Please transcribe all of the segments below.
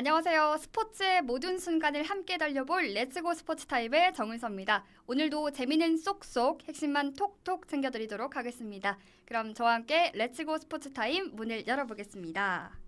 안녕하세요. 스포츠의 모든 순간을 함께 달려볼 렛츠고 스포츠 타입의 정은서입니다. 오늘도 재미는 쏙쏙 핵심만 톡톡 챙겨드리도록 하겠습니다. 그럼 저와 함께 렛츠고 스포츠 타임 문을 열어보겠습니다.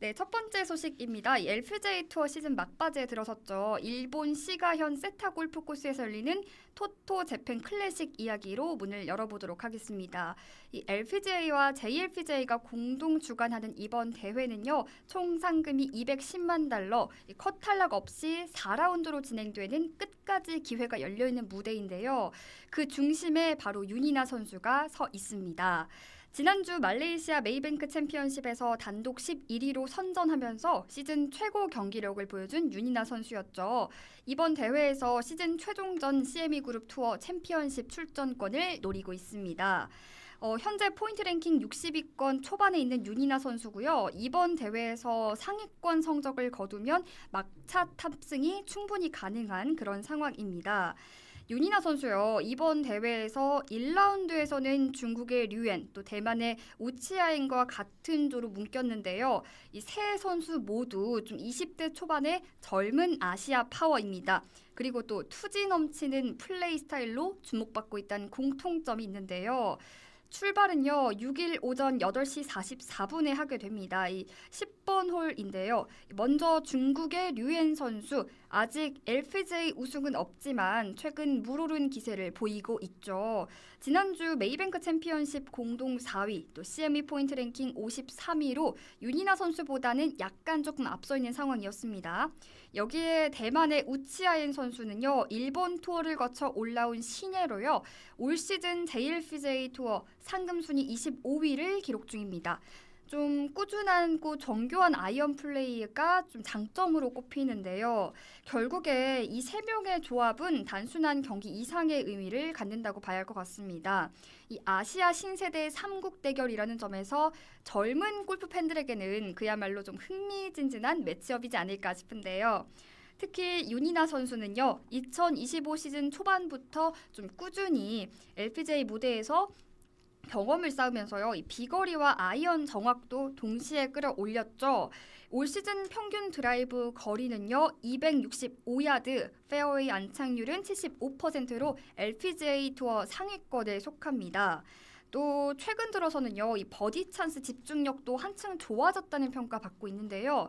네, 첫 번째 소식입니다. 이 LPGA 투어 시즌 막바지에 들어섰죠. 일본 시가현 세타 골프 코스에서 열리는 토토 재팬 클래식 이야기로 문을 열어보도록 하겠습니다. 이 LPGA와 JLPGA가 공동 주관하는 이번 대회는요. 총 상금이 210만 달러, 이컷 탈락 없이 4라운드로 진행되는 끝까지 기회가 열려 있는 무대인데요. 그 중심에 바로 윤이나 선수가 서 있습니다. 지난주 말레이시아 메이뱅크 챔피언십에서 단독 11위로 선전하면서 시즌 최고 경기력을 보여준 윤이나 선수였죠. 이번 대회에서 시즌 최종전 CME 그룹 투어 챔피언십 출전권을 노리고 있습니다. 어, 현재 포인트 랭킹 60위권 초반에 있는 윤이나 선수고요. 이번 대회에서 상위권 성적을 거두면 막차 탑승이 충분히 가능한 그런 상황입니다. 윤이나 선수요. 이번 대회에서 1라운드에서는 중국의 류엔 또 대만의 우치아엔과 같은 조로 묶였는데요. 이 세 선수 모두 좀 20대 초반의 젊은 아시아 파워입니다. 그리고 또 투지 넘치는 플레이 스타일로 주목받고 있다는 공통점이 있는데요. 출발은요 6일 오전 8시 44분에 하게 됩니다. 이 10번 홀인데요. 먼저 중국의 류엔 선수 아직 LPGA 우승은 없지만 최근 물오른 기세를 보이고 있죠. 지난주 메이뱅크 챔피언십 공동 4위 또 CME 포인트 랭킹 53위로 윤이나 선수보다는 약간 조금 앞서 있는 상황이었습니다. 여기에 대만의 우치아엔 선수는요 일본 투어를 거쳐 올라온 신예로요 올 시즌 JLPGA 투어 상금 순위 25위를 기록 중입니다. 좀 꾸준하고 정교한 아이언 플레이가 좀 장점으로 꼽히는데요. 결국에 이 세 명의 조합은 단순한 경기 이상의 의미를 갖는다고 봐야 할 것 같습니다. 이 아시아 신세대 삼국 대결이라는 점에서 젊은 골프 팬들에게는 그야말로 좀 흥미진진한 매치업이지 않을까 싶은데요. 특히 윤이나 선수는요, 2025 시즌 초반부터 좀 꾸준히 LPGA 무대에서 경험을 쌓으면서요. 이 비거리와 아이언 정확도 동시에 끌어올렸죠. 올 시즌 평균 드라이브 거리는요. 265야드, 페어웨이 안착률은 75%로 LPGA 투어 상위권에 속합니다. 또 최근 들어서는요. 이 버디 찬스 집중력도 한층 좋아졌다는 평가 받고 있는데요.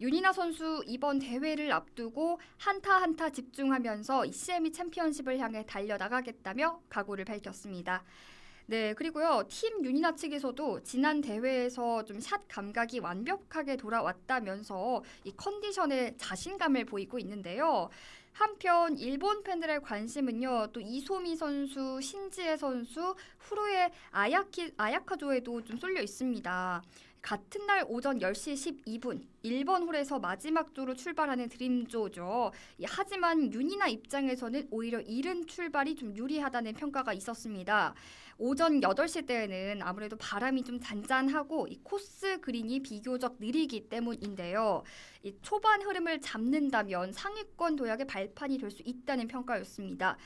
윤이나 선수 이번 대회를 앞두고 한타 한타 집중하면서 이 CME 챔피언십을 향해 달려나가겠다며 각오를 밝혔습니다. 네, 그리고요. 팀 유니나 측에서도 지난 대회에서 좀 샷 감각이 완벽하게 돌아왔다면서 이 컨디션에 자신감을 보이고 있는데요. 한편 일본 팬들의 관심은요. 또 이소미 선수, 신지혜 선수, 후루의 아야키 아야카조에도 좀 쏠려 있습니다. 같은 날 오전 10시 12분 1번 홀에서 마지막 조로 출발하는 드림조죠. 하지만 윤이나 입장에서는 오히려 이른 출발이 좀 유리하다는 평가가 있었습니다. 오전 8시 때에는 아무래도 바람이 좀 잔잔하고 이 코스 그린이 비교적 느리기 때문인데요. 이 초반 흐름을 잡는다면 상위권 도약의 발판이 될 수 있다는 평가였습니다.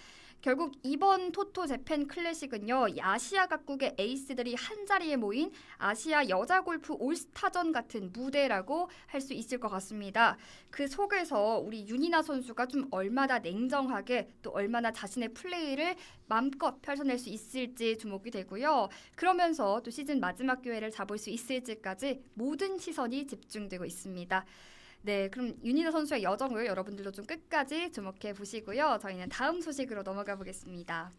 결국 이번 토토 재팬 클래식은요 아시아 각국의 에이스들이 한 자리에 모인 아시아 여자 골프 올스타전 같은 무대라고 할 수 있을 것 같습니다. 그 속에서 우리 윤이나 선수가 좀 얼마나 냉정하게 또 얼마나 자신의 플레이를 마음껏 펼쳐낼 수 있을지 주목이 되고요. 그러면서 또 시즌 마지막 기회를 잡을 수 있을지까지 모든 시선이 집중되고 있습니다. 네, 그럼 윤희나 선수의 여정을 여러분들도 좀 끝까지 주목해 보시고요. 저희는 다음 소식으로 넘어가 보겠습니다.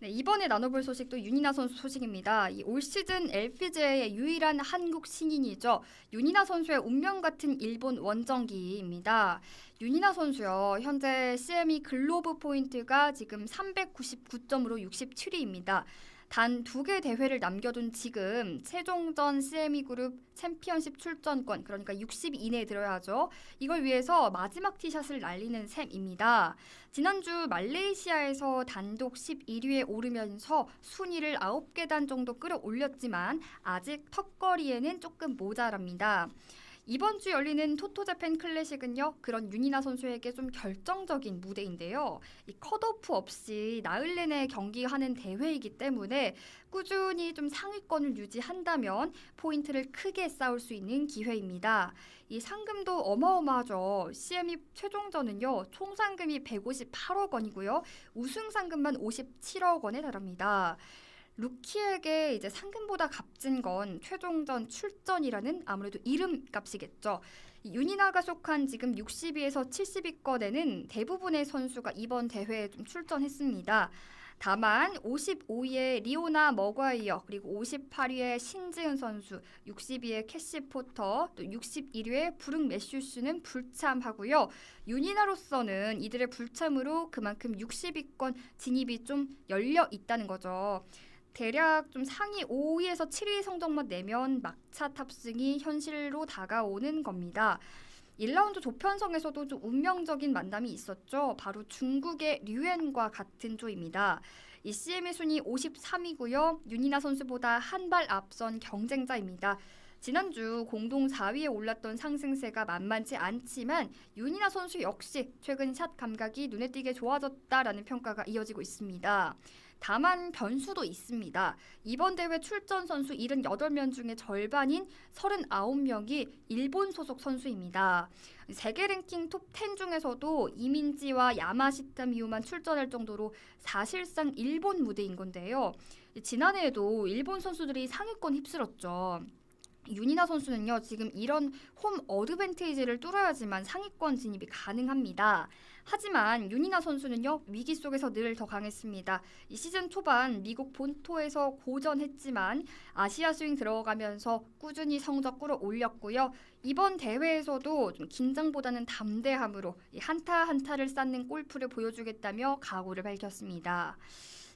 네, 이번에 나눠볼 소식도 윤이나 선수 소식입니다. 이 올 시즌 LPGA의 유일한 한국 신인이죠. 윤이나 선수의 운명 같은 일본 원정기입니다. 윤이나 선수요. 현재 CME 글로브 포인트가 지금 399점으로 67위입니다. 단 두 개 대회를 남겨둔 지금 최종전 CME 그룹 챔피언십 출전권 그러니까 60 이내에 들어야 하죠. 이걸 위해서 마지막 티샷을 날리는 셈입니다. 지난주 말레이시아에서 단독 11위에 오르면서 순위를 9계단 정도 끌어올렸지만 아직 턱걸이에는 조금 모자랍니다. 이번 주 열리는 토토자팬 클래식은요 그런 윤이나 선수에게 좀 결정적인 무대인데요. 이 컷오프 없이 나흘 내내 경기하는 대회이기 때문에 꾸준히 좀 상위권을 유지한다면 포인트를 크게 쌓을 수 있는 기회입니다. 이 상금도 어마어마하죠. CME 최종전은요 총 상금이 158억 원이고요 우승 상금만 57억 원에 달합니다. 루키에게 이제 상금보다 값진 건 최종전 출전이라는 아무래도 이름값이겠죠. 이 윤이나가 속한 지금 60위에서 70위권에는 대부분의 선수가 이번 대회에 좀 출전했습니다. 다만 55위의 리오나 머과이어 그리고 58위의 신지은 선수, 60위의 캐시 포터, 또 61위의 브룩 매슈스는 불참하고요. 윤이나로서는 이들의 불참으로 그만큼 60위권 진입이 좀 열려 있다는 거죠. 대략 좀 상위 5위에서 7위 성적만 내면 막차 탑승이 현실로 다가오는 겁니다. 1라운드 조편성에서도 좀 운명적인 만남이 있었죠. 바로 중국의 류엔과 같은 조입니다. 이 CM의 순위 53위고요. 윤이나 선수보다 한 발 앞선 경쟁자입니다. 지난주 공동 4위에 올랐던 상승세가 만만치 않지만 윤이나 선수 역시 최근 샷 감각이 눈에 띄게 좋아졌다라는 평가가 이어지고 있습니다. 다만 변수도 있습니다. 이번 대회 출전 선수 78명 중에 절반인 39명이 일본 소속 선수입니다. 세계 랭킹 톱 10 중에서도 이민지와 야마시타 미우만 출전할 정도로 사실상 일본 무대인 건데요. 지난해에도 일본 선수들이 상위권 휩쓸었죠. 윤이나 선수는요 지금 이런 홈 어드밴테이지를 뚫어야지만 상위권 진입이 가능합니다. 하지만 윤이나 선수는요 위기 속에서 늘 더 강했습니다. 이 시즌 초반 미국 본토에서 고전했지만 아시아 스윙 들어가면서 꾸준히 성적 끌어올렸고요. 이번 대회에서도 좀 긴장보다는 담대함으로 이 한타 한타를 쌓는 골프를 보여주겠다며 각오를 밝혔습니다.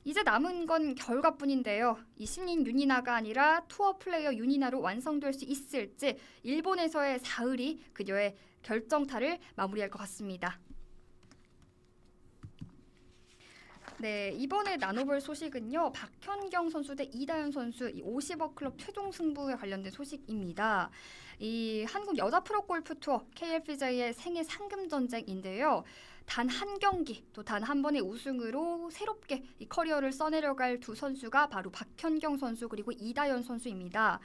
이제 남은 건 결과뿐인데요. 이 신인 유니나가 아니라 투어 플레이어 유니나로 완성될 수 있을지 일본에서의 사흘이 그녀의 결정타를 마무리할 것 같습니다. 네, 이번에 나눠볼 소식은요. 박현경 선수 대 이다현 선수 이 50억 클럽 최종 승부에 관련된 소식입니다. 이 한국 여자 프로 골프 투어 KLPJ의 생애 상금 전쟁인데요. 단 한 경기 또 단 한 번의 우승으로 새롭게 이 커리어를 써내려갈 두 선수가 바로 박현경 선수 그리고 이다현 선수입니다.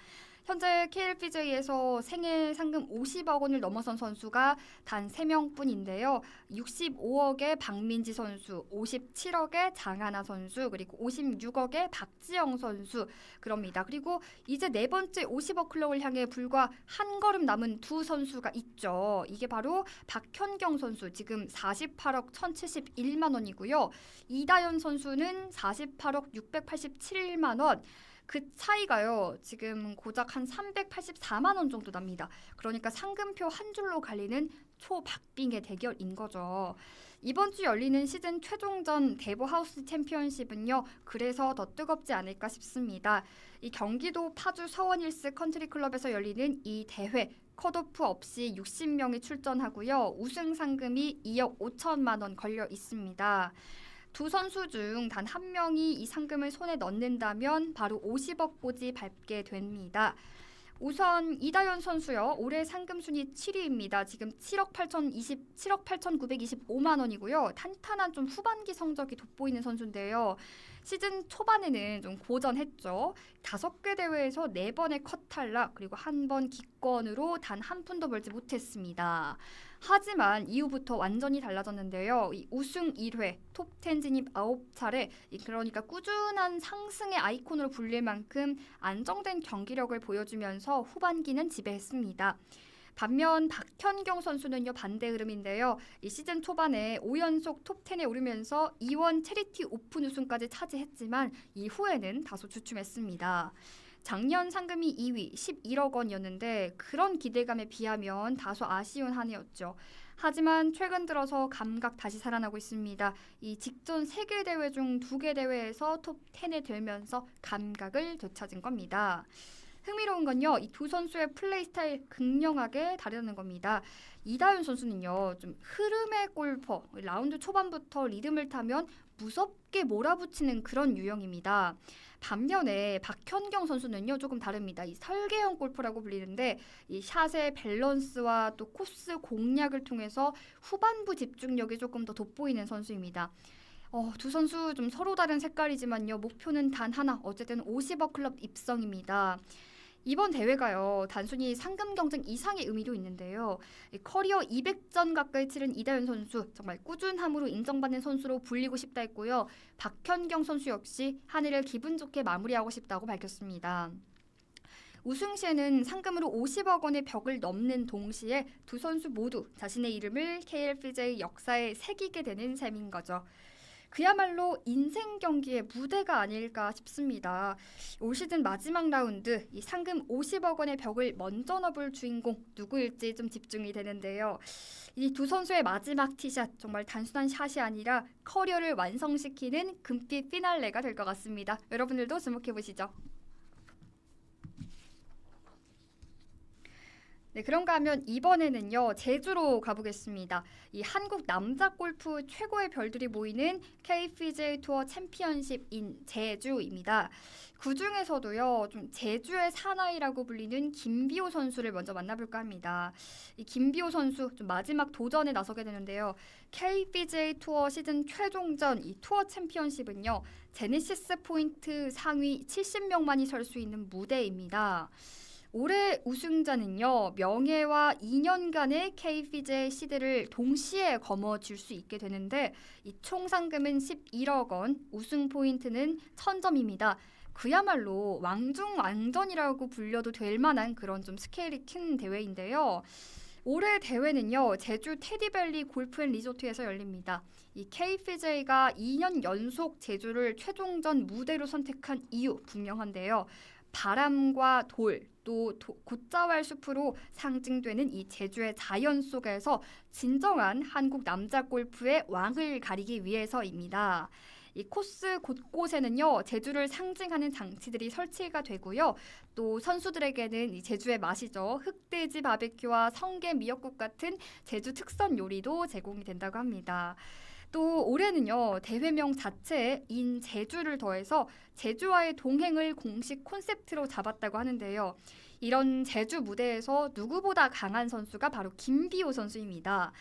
현재 KLPJ에서 생애 상금 50억 원을 넘어선 선수가 단 3명뿐인데요. 65억의 박민지 선수, 57억의 장하나 선수, 그리고 56억의 박지영 선수 그럽니다. 그리고 이제 네 번째 50억 클럽을 향해 불과 한 걸음 남은 두 선수가 있죠. 이게 바로 박현경 선수 지금 48억 1,071만 원이고요. 이다현 선수는 48억 687만 원. 그 차이가요. 지금 고작 한 384만 원 정도 납니다. 그러니까 상금표 한 줄로 갈리는 초박빙의 대결인 거죠. 이번 주 열리는 시즌 최종전 대보 하우스 챔피언십은요. 그래서 더 뜨겁지 않을까 싶습니다. 이 경기도 파주 서원힐스 컨트리 클럽에서 열리는 이 대회 컷오프 없이 60명이 출전하고요. 우승 상금이 2억 5천만 원 걸려 있습니다. 두 선수 중 단 한 명이 이 상금을 손에 넣는다면 바로 50억 보지 밟게 됩니다. 우선 이다현 선수요. 올해 상금 순위 7위입니다. 지금 7억 8천 20 7억 8,925만 원이고요. 탄탄한 좀 후반기 성적이 돋보이는 선수인데요. 시즌 초반에는 좀 고전했죠. 다섯 개 대회에서 네 번의 컷 탈락 그리고 한 번 기권으로 단 한 푼도 벌지 못했습니다. 하지만 이후부터 완전히 달라졌는데요. 이 우승 1회, 톱10 진입 9차례, 그러니까 꾸준한 상승의 아이콘으로 불릴 만큼 안정된 경기력을 보여주면서 후반기는 지배했습니다. 반면 박현경 선수는요 반대 흐름인데요. 이 시즌 초반에 5연속 톱10에 오르면서 2원 체리티 오픈 우승까지 차지했지만 이후에는 다소 주춤했습니다. 작년 상금이 2위 11억 원이었는데 그런 기대감에 비하면 다소 아쉬운 한 해였죠. 하지만 최근 들어서 감각 다시 살아나고 있습니다. 이 직전 세 개 대회 중 두 개 대회에서 톱 10에 들면서 감각을 되찾은 겁니다. 흥미로운 건요, 이 두 선수의 플레이 스타일 극명하게 다르다는 겁니다. 이다윤 선수는요, 좀 흐름의 골퍼, 라운드 초반부터 리듬을 타면 무섭게 몰아붙이는 그런 유형입니다. 반면에 박현경 선수는요 조금 다릅니다. 이 설계형 골프라고 불리는데 이 샷의 밸런스와 또 코스 공략을 통해서 후반부 집중력이 조금 더 돋보이는 선수입니다. 어, 두 선수 좀 서로 다른 색깔이지만요 목표는 단 하나 어쨌든 50억 클럽 입성입니다. 이번 대회가요 단순히 상금 경쟁 이상의 의미도 있는데요. 이 커리어 200전 가까이 치른 이다현 선수 정말 꾸준함으로 인정받는 선수로 불리고 싶다 했고요. 박현경 선수 역시 한 해를 기분 좋게 마무리하고 싶다고 밝혔습니다. 우승 시에는 상금으로 50억 원의 벽을 넘는 동시에 두 선수 모두 자신의 이름을 KLPJ 역사에 새기게 되는 셈인 거죠. 그야말로 인생 경기의 무대가 아닐까 싶습니다. 올 시즌 마지막 라운드 이 상금 50억 원의 벽을 먼저 넘을 주인공 누구일지 좀 집중이 되는데요. 이 두 선수의 마지막 티샷 정말 단순한 샷이 아니라 커리어를 완성시키는 금빛 피날레가 될 것 같습니다. 여러분들도 주목해 보시죠. 네, 그런가 하면 이번에는요 제주로 가보겠습니다. 이 한국 남자 골프 최고의 별들이 모이는 KPJ 투어 챔피언십인 제주입니다. 그 중에서도요 좀 제주의 사나이라고 불리는 김비호 선수를 먼저 만나볼까 합니다. 이 김비호 선수 좀 마지막 도전에 나서게 되는데요. KPJ 투어 시즌 최종전 이 투어 챔피언십은요 제네시스 포인트 상위 70명만이 설 수 있는 무대입니다. 올해 우승자는요 명예와 2년간의 KPJ 시드를 동시에 거머쥘 수 있게 되는데 이 총 상금은 11억 원, 우승 포인트는 1000점입니다. 그야말로 왕중왕전이라고 불려도 될 만한 그런 좀 스케일이 큰 대회인데요. 올해 대회는요 제주 테디밸리 골프앤 리조트에서 열립니다. 이 KPJ가 2년 연속 제주를 최종전 무대로 선택한 이유 분명한데요. 바람과 돌, 또 도, 곶자왈 숲으로 상징되는 이 제주의 자연 속에서 진정한 한국 남자 골프의 왕을 가리기 위해서입니다. 이 코스 곳곳에는요 제주를 상징하는 장치들이 설치가 되고요. 또 선수들에게는 이 제주의 맛이죠 흑돼지 바베큐와 성게 미역국 같은 제주 특선 요리도 제공이 된다고 합니다. 또 올해는요 대회명 자체에 인 제주를 더해서 제주와의 동행을 공식 콘셉트로 잡았다고 하는데요. 이런 제주 무대에서 누구보다 강한 선수가 바로 김비호 선수입니다.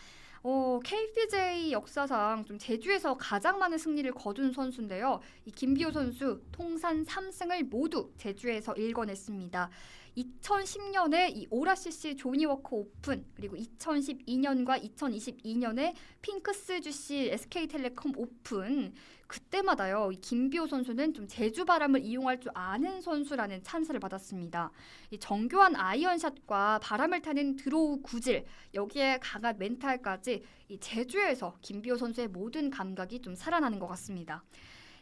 어, KPJ 역사상 좀 제주에서 가장 많은 승리를 거둔 선수인데요. 이 김비호 선수 통산 3승을 모두 제주에서 일궈냈습니다. 2010년에 이 오라CC 조니워커 오픈 그리고 2012년과 2022년에 핑크스 주시 SK텔레콤 오픈 그때마다요 이 김비호 선수는 좀 제주 바람을 이용할 줄 아는 선수라는 찬사를 받았습니다. 이 정교한 아이언샷과 바람을 타는 드로우 구질 여기에 강한 멘탈까지 이 제주에서 김비호 선수의 모든 감각이 좀 살아나는 것 같습니다.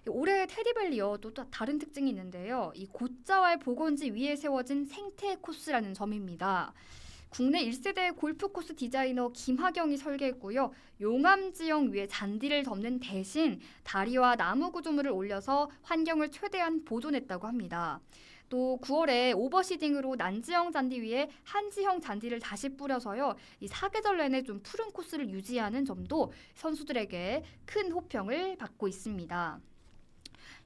올해 테디밸리요 또, 또 다른 특징이 있는데요. 이 곶자왈 복원지 위에 세워진 생태 코스라는 점입니다. 국내 1세대 골프 코스 디자이너 김하경이 설계했고요. 용암 지형 위에 잔디를 덮는 대신 다리와 나무 구조물을 올려서 환경을 최대한 보존했다고 합니다. 또 9월에 오버시딩으로 난지형 잔디 위에 한지형 잔디를 다시 뿌려서요. 이 사계절 내내 좀 푸른 코스를 유지하는 점도 선수들에게 큰 호평을 받고 있습니다.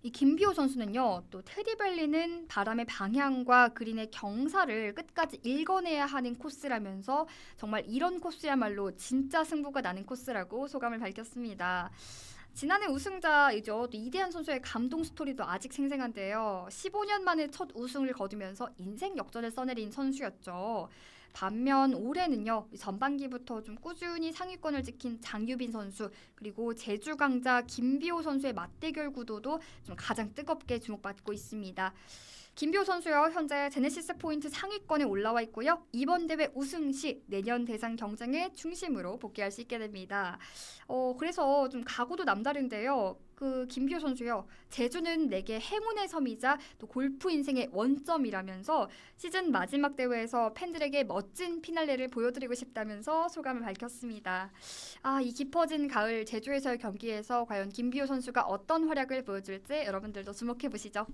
이 김비호 선수는요, 또 테디밸리는 바람의 방향과 그린의 경사를 끝까지 읽어내야 하는 코스라면서 정말 이런 코스야말로 진짜 승부가 나는 코스라고 소감을 밝혔습니다. 지난해 우승자이죠. 또 이대한 선수의 감동 스토리도 아직 생생한데요. 15년 만에 첫 우승을 거두면서 인생 역전을 써내린 선수였죠. 반면 올해는요 전반기부터 좀 꾸준히 상위권을 지킨 장유빈 선수 그리고 제주 강자 김비호 선수의 맞대결 구도도 좀 가장 뜨겁게 주목받고 있습니다. 김비호 선수요 현재 제네시스 포인트 상위권에 올라와 있고요 이번 대회 우승 시 내년 대상 경쟁의 중심으로 복귀할 수 있게 됩니다. 어 그래서 좀 각오도 남다른데요. 그 김비호 선수요. 제주는 내게 행운의 섬이자 또 골프 인생의 원점이라면서 시즌 마지막 대회에서 팬들에게 멋진 피날레를 보여드리고 싶다면서 소감을 밝혔습니다. 아, 이 깊어진 가을 제주에서의 경기에서 과연 김비호 선수가 어떤 활약을 보여줄지 여러분들도 주목해 보시죠.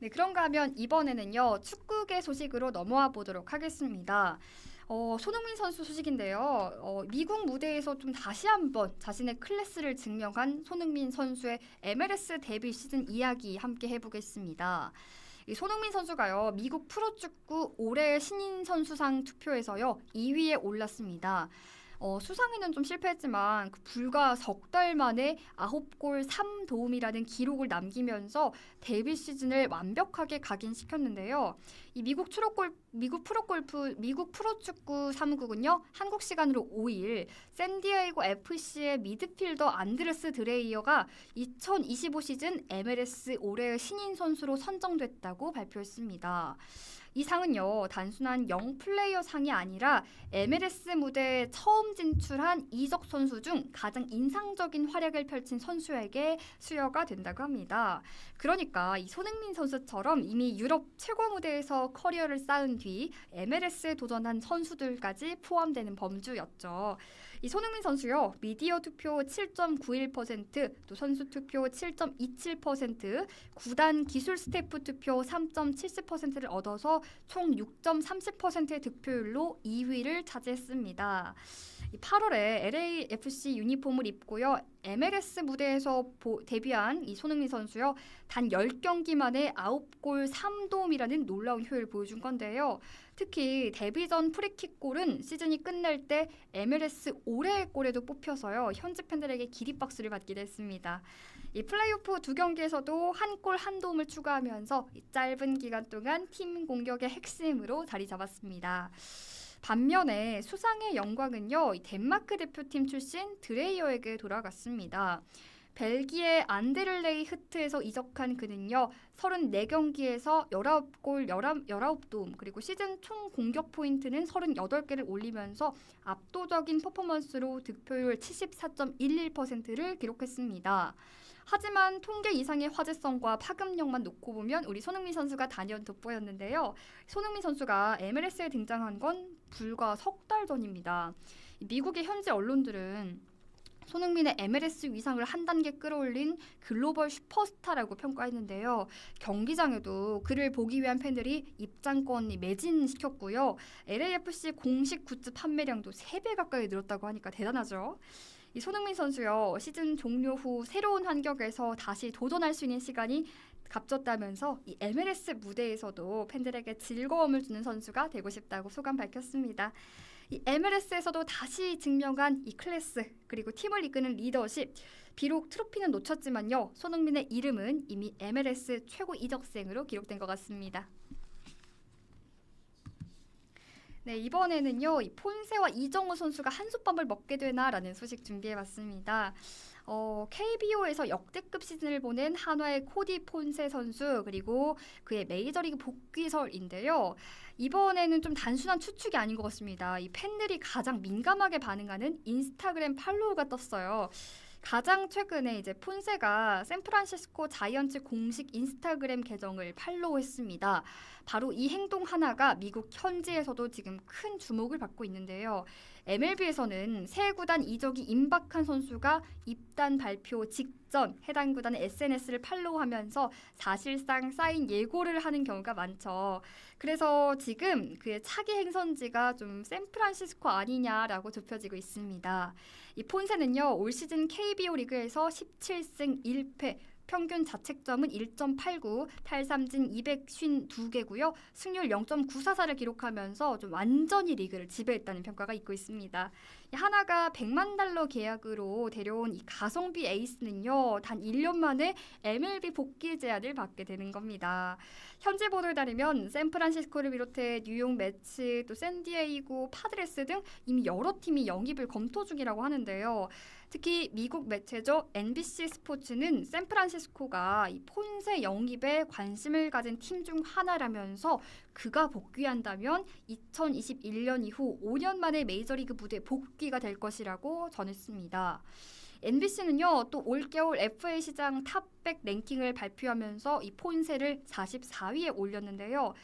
네, 그런가 하면 이번에는요 축구계 소식으로 넘어와 보도록 하겠습니다. 어, 손흥민 선수 소식인데요. 어, 미국 무대에서 좀 다시 한번 자신의 클래스를 증명한 손흥민 선수의 MLS 데뷔 시즌 이야기 함께 해보겠습니다. 이 손흥민 선수가요 미국 프로축구 올해 신인 선수상 투표에서요 2위에 올랐습니다. 어, 수상에는 좀 실패했지만 그 불과 석 달 만에 9골 3도움이라는 기록을 남기면서 데뷔 시즌을 완벽하게 각인시켰는데요. 이 미국 프로 골 미국 프로 골프 미국 프로 축구 사무국은요 한국 시간으로 5일 샌디에이고 FC의 미드필더 안드레스 드레이어가 2025 시즌 MLS 올해의 신인 선수로 선정됐다고 발표했습니다. 이 상은요 단순한 영 플레이어 상이 아니라 MLS 무대에 처음 진출한 이적 선수 중 가장 인상적인 활약을 펼친 선수에게 수여가 된다고 합니다. 그러니까 이 손흥민 선수처럼 이미 유럽 최고 무대에서 커리어를 쌓은 뒤 MLS에 도전한 선수들까지 포함되는 범주였죠. 이 손흥민 선수요 미디어 투표 7.91%, 또 선수 투표 7.27%, 구단 기술 스태프 투표 3.70%를 얻어서 총 6.30%의 득표율로 2위를 차지했습니다. 8월에 LAFC 유니폼을 입고요. MLS 무대에서 보, 데뷔한 이 손흥민 선수요. 단 10경기 만에 9골 3도움이라는 놀라운 효율을 보여준 건데요. 특히 데뷔 전 프리킥 골은 시즌이 끝날 때 MLS 올해의 골에도 뽑혀서요. 현지 팬들에게 기립박수를 받기도 했습니다. 이 플레이오프 두 경기에서도 한 골 한 도움을 추가하면서 이 짧은 기간 동안 팀 공격의 핵심으로 자리 잡았습니다. 반면에 수상의 영광은요, 이 덴마크 대표팀 출신 드레이어에게 돌아갔습니다. 벨기에 안데를레이 흐트에서 이적한 그는요, 34경기에서 19골 19도움, 그리고 시즌 총 공격 포인트는 38개를 올리면서 압도적인 퍼포먼스로 득표율 74.11%를 기록했습니다. 하지만 통계 이상의 화제성과 파급력만 놓고 보면 우리 손흥민 선수가 단연 돋보였는데요. 손흥민 선수가 MLS에 등장한 건 불과 석 달 전입니다. 미국의 현지 언론들은 손흥민의 MLS 위상을 한 단계 끌어올린 글로벌 슈퍼스타라고 평가했는데요. 경기장에도 그를 보기 위한 팬들이 입장권이 매진시켰고요. LAFC 공식 굿즈 판매량도 3배 가까이 늘었다고 하니까 대단하죠. 이 손흥민 선수요 시즌 종료 후 새로운 환경에서 다시 도전할 수 있는 시간이 값졌다면서 이 MLS 무대에서도 팬들에게 즐거움을 주는 선수가 되고 싶다고 소감 밝혔습니다. 이 MLS에서도 다시 증명한 이 클래스 그리고 팀을 이끄는 리더십 비록 트로피는 놓쳤지만요 손흥민의 이름은 이미 MLS 최고 이적생으로 기록된 것 같습니다. 네 이번에는요 이 폰세와 이정우 선수가 한솥밥을 먹게 되나라는 소식 준비해 봤습니다. 어, KBO에서 역대급 시즌을 보낸 한화의 코디 폰세 선수 그리고 그의 메이저리그 복귀설인데요. 이번에는 좀 단순한 추측이 아닌 것 같습니다. 이 팬들이 가장 민감하게 반응하는 인스타그램 팔로우가 떴어요. 가장 최근에 이제 폰세가 샌프란시스코 자이언츠 공식 인스타그램 계정을 팔로우했습니다. 바로 이 행동 하나가 미국 현지에서도 지금 큰 주목을 받고 있는데요. MLB에서는 새 구단 이적이 임박한 선수가 입단 발표 직전 해당 구단의 SNS를 팔로우하면서 사실상 사인 예고를 하는 경우가 많죠. 그래서 지금 그의 차기 행선지가 좀 샌프란시스코 아니냐라고 좁혀지고 있습니다. 이 폰세는요 올 시즌 KBO 리그에서 17승 1패 평균 자책점은 1.89, 탈삼진 252개고요. 승률 0.944를 기록하면서 좀 완전히 리그를 지배했다는 평가가 있고 있습니다. 하나가 100만 달러 계약으로 데려온 이 가성비 에이스는요. 단 1년 만에 MLB 복귀 제안을 받게 되는 겁니다. 현지 보도에 따르면 샌프란시스코를 비롯해 뉴욕 매치, 또 샌디에이고, 파드레스 등 이미 여러 팀이 영입을 검토 중이라고 하는데요. 특히 미국 매체죠 NBC 스포츠는 샌프란시스코가 이 폰세 영입에 관심을 가진 팀 중 하나라면서 그가 복귀한다면 2021년 이후 5년 만에 메이저리그 무대 복귀가 될 것이라고 전했습니다. NBC는요 또 올겨울 FA 시장 탑백 랭킹을 발표하면서 이 폰세를 44위에 올렸는데요.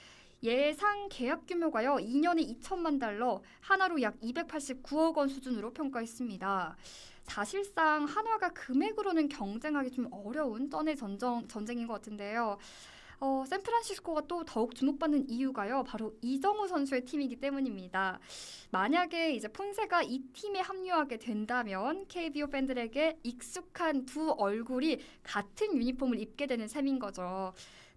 예상 계약 규모가요 2년에 2천만 달러, 하나로 약 289억 원 수준으로 평가했습니다. 사실상 한화가 금액으로는 경쟁하기 좀 어려운 쩐의 전쟁, 전쟁인 것 같은데요. 어, 샌프란시스코가 또 더욱 주목받는 이유가요. 바로 이정우 선수의 팀이기 때문입니다. 만약에 이제 폰세가 이 팀에 합류하게 된다면 KBO 팬들에게 익숙한 두 얼굴이 같은 유니폼을 입게 되는 셈인 거죠.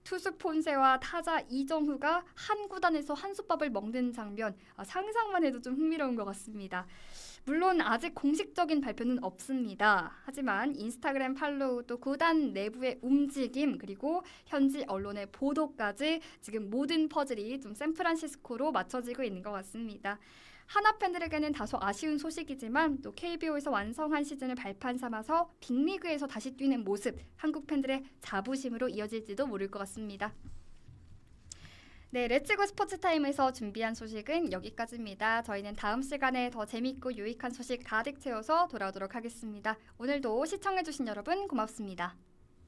투수 폰세와 타자 이정후가 한 구단에서 한솥밥을 먹는 장면 아, 상상만 해도 좀 흥미로운 것 같습니다. 물론 아직 공식적인 발표는 없습니다. 하지만 인스타그램 팔로우 또 구단 내부의 움직임 그리고 현지 언론의 보도까지 지금 모든 퍼즐이 좀 샌프란시스코로 맞춰지고 있는 것 같습니다. 하나 팬들에게는 다소 아쉬운 소식이지만 또 KBO에서 완성한 시즌을 발판 삼아서 빅리그에서 다시 뛰는 모습 한국 팬들의 자부심으로 이어질지도 모를 것 같습니다. 네, 레츠고 스포츠 타임에서 준비한 소식은 여기까지입니다. 저희는 다음 시간에 더 재밌고 유익한 소식 가득 채워서 돌아오도록 하겠습니다. 오늘도 시청해주신 여러분 고맙습니다.